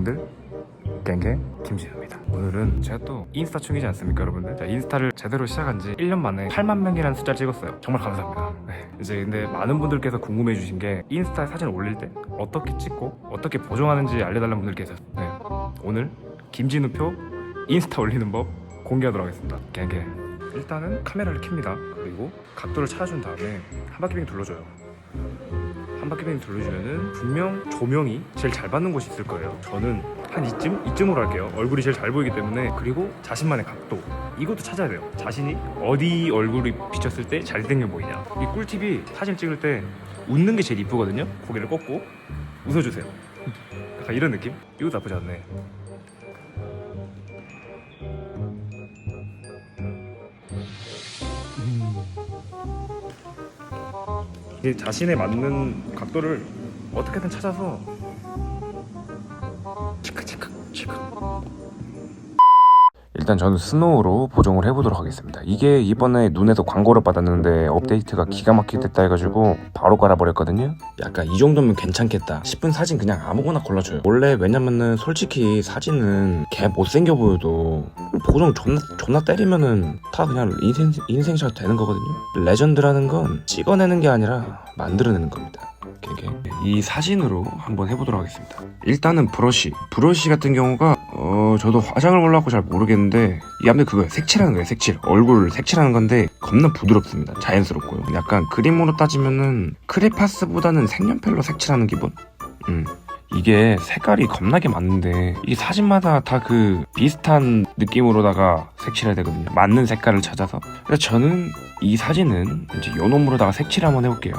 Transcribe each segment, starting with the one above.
여러분들 갱갱 김진우입니다. 오늘은 제가 또 인스타 충이지 않습니까 여러분들? 자, 인스타를 제대로 시작한 지 1년 만에 8만 명이라는 숫자를 찍었어요. 정말 감사합니다. 네. 이제 근데 많은 분들께서 궁금해 주신 게 인스타에 사진을 올릴 때 어떻게 찍고 어떻게 보정하는지 알려달라는 분들 계세요 네. 오늘 김진우표 인스타 올리는 법 공개하도록 하겠습니다. 갱갱. 일단은 카메라를 켭니다. 그리고 각도를 찾아준 다음에 한 바퀴 빙 둘러줘요. 한 바퀴 빙 둘러주면은 분명 조명이 제일 잘 받는 곳이 있을 거예요. 저는 한 이쯤 이쯤으로 할게요. 얼굴이 제일 잘 보이기 때문에 그리고 자신만의 각도 이것도 찾아야 돼요. 자신이 어디 얼굴이 비쳤을 때 잘생겨 보이냐. 이 꿀팁이 사진 찍을 때 웃는 게 제일 이쁘거든요. 고개를 꺾고 웃어주세요. 약간 이런 느낌? 이것도 나쁘지 않네. 자신에 맞는 각도를 어떻게든 찾아서 치크 치크 치크 일단 저는 스노우로 보정을 해보도록 하겠습니다. 이게 이번에 눈에서 광고를 받았는데 업데이트가 기가 막히게 됐다 해가지고 바로 깔아버렸거든요. 약간 이 정도면 괜찮겠다 싶은 사진 그냥 아무거나 골라줘요. 원래 왜냐면은 솔직히 사진은 개 못생겨 보여도 보정 존나, 존나 때리면은 다 그냥 인생, 인생샷 되는 거거든요. 레전드라는 건 찍어내는 게 아니라 만들어내는 겁니다 이렇게 이 사진으로 한번 해보도록 하겠습니다. 일단은 브러쉬. 브러쉬 같은 경우가 어 저도 화장을 몰라고 잘 모르겠는데 이 아무튼 그거예요. 색칠하는 거예요. 색칠. 얼굴을 색칠하는 건데 겁나 부드럽습니다. 자연스럽고요. 약간 그림으로 따지면은 크레파스보다는 색연필로 색칠하는 기분. 음. 이게 색깔이 겁나게 많은데 이 사진마다 다 그 비슷한 느낌으로다가 색칠해야 되거든요. 맞는 색깔을 찾아서. 그래서 저는 이 사진은 이제 요 놈으로다가 색칠 한번 해볼게요.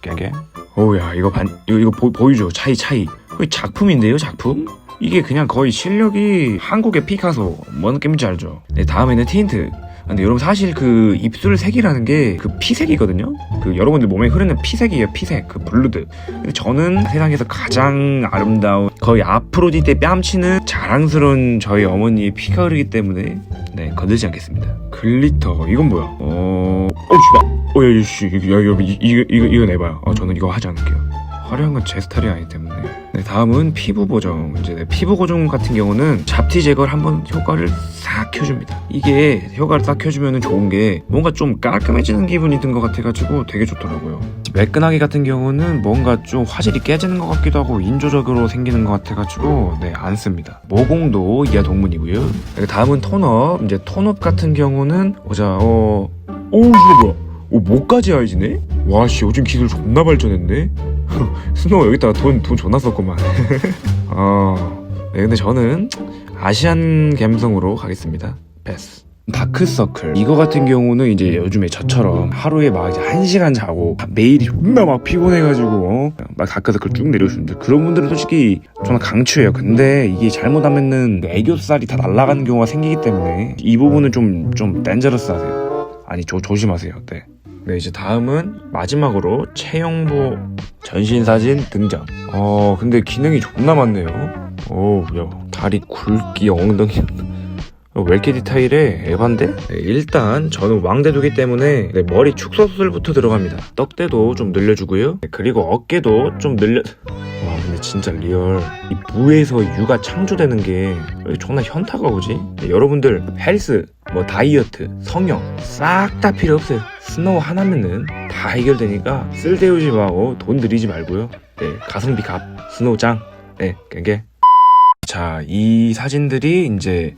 깨게. 오야 이거 반 이거 이거 보, 보이죠? 차이 차이. 거의 작품인데요 작품? 이게 그냥 거의 실력이 한국의 피카소 뭔 느낌인지 알죠? 네 다음에는 틴트 근데 여러분 사실 그 입술 색이라는 게 그 피색이거든요? 그 여러분들 몸에 흐르는 피색이에요 피색. 그 블루드. 근데 저는 세상에서 가장 아름다운 거의 아프로디테 뺨치는 자랑스러운 저희 어머니의 피가 흐르기 때문에 네 건들지 않겠습니다. 글리터. 이건 뭐야? 어... 어 씨발 어, 야, 씨, 야, 여러분, 이, 이거, 이거, 이거 내봐요. 어, 저는 이거 하지 않을게요. 화려한 건 제 스타일이 아니기 때문에. 네, 다음은 피부 보정. 이제 네, 피부 보정 같은 경우는 잡티 제거를 한번 효과를 싹 켜줍니다. 이게 효과를 싹 켜주면 좋은 게 뭔가 좀 깔끔해지는 기분이 든 것 같아가지고 되게 좋더라고요. 매끈하게 같은 경우는 뭔가 좀 화질이 깨지는 것 같기도 하고 인조적으로 생기는 것 같아가지고 네, 안 씁니다. 모공도 이하 동문이고요. 네, 다음은 톤업. 이제 톤업 같은 경우는 보자, 어, 오, 이거 뭐야? 오 목까지 알지네? 와씨 요즘 기술 존나 발전했네 스노우 여기다가 돈, 돈 존나 썼구만. 어, 네, 근데 저는 아시안 감성으로 가겠습니다. 패스. 다크서클. 이거 같은 경우는 이제 요즘에 저처럼 하루에 막 이제 한 시간 자고 매일이 존나 막 피곤해가지고 어? 막 다크서클 쭉 내려오시는데 그런 분들은 솔직히 저는 강추해요. 근데 이게 잘못하면은 애교살이 다 날아가는 경우가 생기기 때문에 이 부분은 좀좀 댄저러스 하세요. 아니 조, 조심하세요. 네. 네 이제 다음은 마지막으로 체형보 전신 사진 등장 어 근데 기능이 존나 많네요 오 야 다리 굵기 엉덩이 어, 왜 이렇게 디테일해? 에반데? 네, 일단 저는 왕대도기 때문에 네, 머리 축소 수술부터 들어갑니다. 떡대도 좀 늘려주고요. 네, 그리고 어깨도 좀 늘려... 와 근데 진짜 리얼 이 부에서 유가 창조되는 게 존나 현타가 오지? 네, 여러분들 헬스, 뭐 다이어트, 성형 싹 다 필요 없어요. 스노우 하나면은 다 해결되니까 쓸데우지 마고 돈 들이지 말고요. 네 가성비 값 스노우 짱. 네 갱게. 자이 사진들이 이제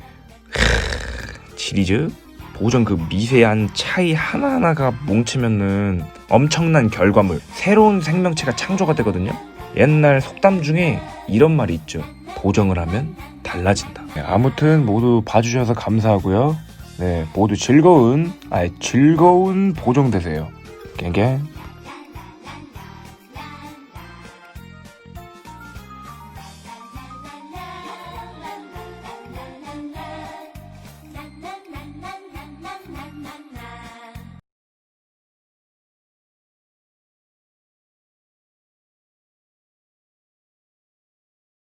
시리즈 보정 그 미세한 차이 하나하나가 뭉치면은 엄청난 결과물 새로운 생명체가 창조가 되거든요 옛날 속담 중에 이런 말이 있죠 보정을 하면 달라진다 네, 아무튼 모두 봐주셔서 감사하고요 네 모두 즐거운 아 즐거운 보정 되세요. 갱갱